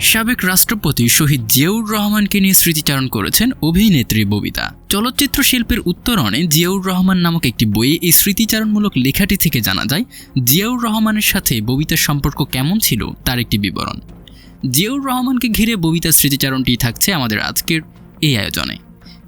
সাবেক রাষ্ট্রপতি শহীদ জিয়াউর রহমানকে নিয়ে স্মৃতিচারণ করেছেন অভিনেত্রী ববিতা। চলচ্চিত্র শিল্পের উত্তরণে জিয়াউর রহমান নামক একটি বইয়ে এই স্মৃতিচারণমূলক লেখাটি থেকে জানা যায়, জিয়াউর রহমানের সাথে ববিতার সম্পর্ক কেমন ছিল তার একটি বিবরণ। জিয়াউর রহমানকে ঘিরে ববিতার স্মৃতিচারণটি থাকছে আমাদের আজকের এই আয়োজনে।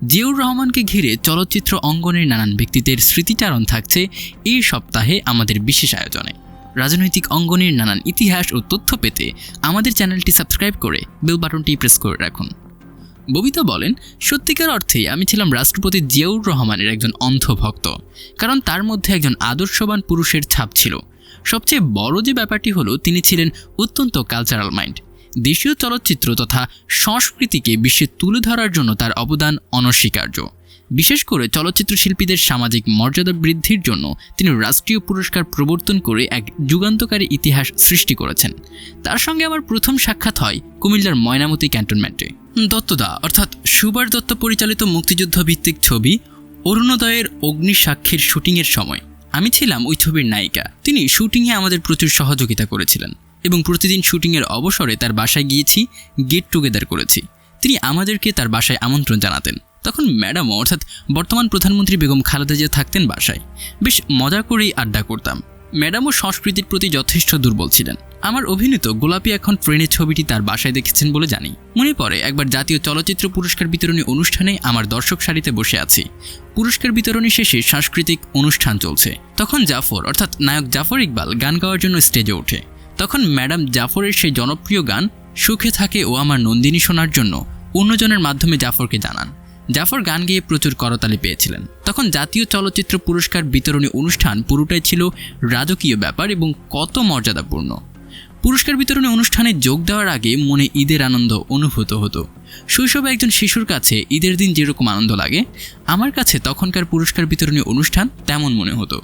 জিয়াউর রহমানকে ঘিরে চলচ্চিত্র অঙ্গনের নানান ব্যক্তিদের স্মৃতিচারণ থাকছে এই সপ্তাহে আমাদের বিশেষ আয়োজনে। রাজনৈতিক অঙ্গনের নানান ইতিহাস ও তথ্য পেতে আমাদের চ্যানেলটি সাবস্ক্রাইব করে বেল বাটনটি প্রেস করে রাখুন। ববিতা বলেন, সত্যিকার অর্থে আমি ছিলাম রাষ্ট্রপতি জিয়াউর রহমানের একজন অন্ধ ভক্ত কারণ তার মধ্যে একজন আদর্শবান পুরুষের ছাপ ছিল। সবচেয়ে বড় যে ব্যাপারটি হলো, তিনি ছিলেন অত্যন্ত কালচারাল মাইন্ড দেশীয় চলচ্চিত্র তথা সংস্কৃতিকে বিশ্বে তুলে ধরার জন্য তার অবদান অনস্বীকার্য। বিশেষ করে চলচ্চিত্র শিল্পীদের সামাজিক মর্যাদা বৃদ্ধির জন্য তিনি রাষ্ট্রীয় পুরস্কার প্রবর্তন করে এক যুগান্তকারী ইতিহাস সৃষ্টি করেছেন। তার সঙ্গে আমার প্রথম সাক্ষাৎ হয় কুমিল্লার ময়নামতি ক্যান্টনমেন্টে। দত্তদা, অর্থাৎ সুবার দত্ত পরিচালিত মুক্তিযুদ্ধ ভিত্তিক ছবি অরুণোদয়ের অগ্নিসাক্ষীর শুটিংয়ের সময়। আমি ছিলাম ওই ছবির নায়িকা। তিনি শুটিংয়ে আমাদের প্রচুর সহযোগিতা করেছিলেন এবং প্রতিদিন শুটিংয়ের অবসরে তার বাসায় গিয়েছি, গেট টুগেদার করেছি। তিনি আমাদেরকে তার বাসায় আমন্ত্রণ জানাতেন। তখন ম্যাডাম অর্থাৎ বর্তমান প্রধানমন্ত্রী বেগম খালেদা জিয়া থাকতেন বাসায়। বেশ মজা করেই আড্ডা করতাম। ম্যাডামও সংস্কৃতির প্রতি যথেষ্ট দুর্বল ছিলেন। আমার অভিনীত গোলাপি এখন ট্রেনের ছবিটি তার বাসায় দেখেছেন বলে জানি। মনে পড়ে একবার জাতীয় চলচ্চিত্র পুরস্কার বিতরণী অনুষ্ঠানে আমার দর্শক সারিতে বসে আছি। পুরস্কার বিতরণী শেষে সাংস্কৃতিক অনুষ্ঠান চলছে। তখন জাফর, অর্থাৎ নায়ক জাফর ইকবাল গান গাওয়ার জন্য স্টেজে ওঠে। তখন ম্যাডাম জাফরের সেই জনপ্রিয় গান, সুখে থাকে ও আমার নন্দিনী শোনার জন্য অন্যজনের মাধ্যমে জাফরকে জানান। জাফর গান গেয়ে প্রচুর করতালি পেয়েছিলেন। তখন জাতীয় চলচ্চিত্র পুরস্কার বিতরণী অনুষ্ঠান পুরোটাই ছিল রাজকীয় ব্যাপার এবং কত মর্যাদাপূর্ণ। পুরস্কার বিতরণী অনুষ্ঠানে যোগ দেওয়ার আগে মনে ঈদের আনন্দ অনুভূত হতো। শৈশবে একজন শিশুর কাছে ঈদের দিন যেরকম আনন্দ লাগে, আমার কাছে তখনকার পুরস্কার বিতরণী অনুষ্ঠান তেমন মনে হতো।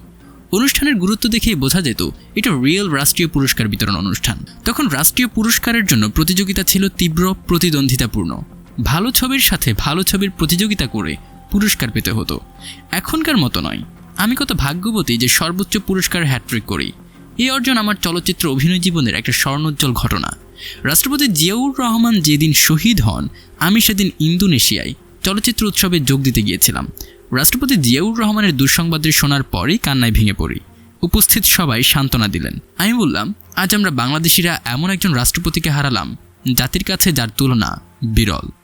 অনুষ্ঠানের গুরুত্ব দেখেই বোঝা যেত, এটা রিয়েল রাষ্ট্রীয় পুরস্কার বিতরণ অনুষ্ঠান। তখন রাষ্ট্রীয় পুরস্কারের জন্য প্রতিযোগিতা ছিল তীব্র, প্রতিদ্বন্দ্বিতাপূর্ণ। ভালো ছবির সাথে ভালো ছবির প্রতিযোগিতা করে পুরস্কার পেতে হতো। এখনকার মতো নয়। আমি কত ভাগ্যবতী যে সর্বোচ্চ পুরস্কার হ্যাট্রিক করি। এই অর্জন আমার চলচ্চিত্র অভিনয় জীবনের একটা স্বর্ণোজ্জ্বল ঘটনা। রাষ্ট্রপতি জিয়াউর রহমান যেদিন শহীদ হন, আমি সেদিন ইন্দোনেশিয়ায় চলচ্চিত্র উৎসবে যোগ দিতে গিয়েছিলাম। রাষ্ট্রপতি জিয়াউর রহমানের দুঃসংবাদের শোনার পরেই কান্নায় ভেঙে পড়ি। উপস্থিত সবাই সান্ত্বনা দিলেন। আমি বললাম, আজ আমরা বাংলাদেশিরা এমন একজন রাষ্ট্রপতিকে হারালাম, জাতির কাছে যার তুলনা বিরল।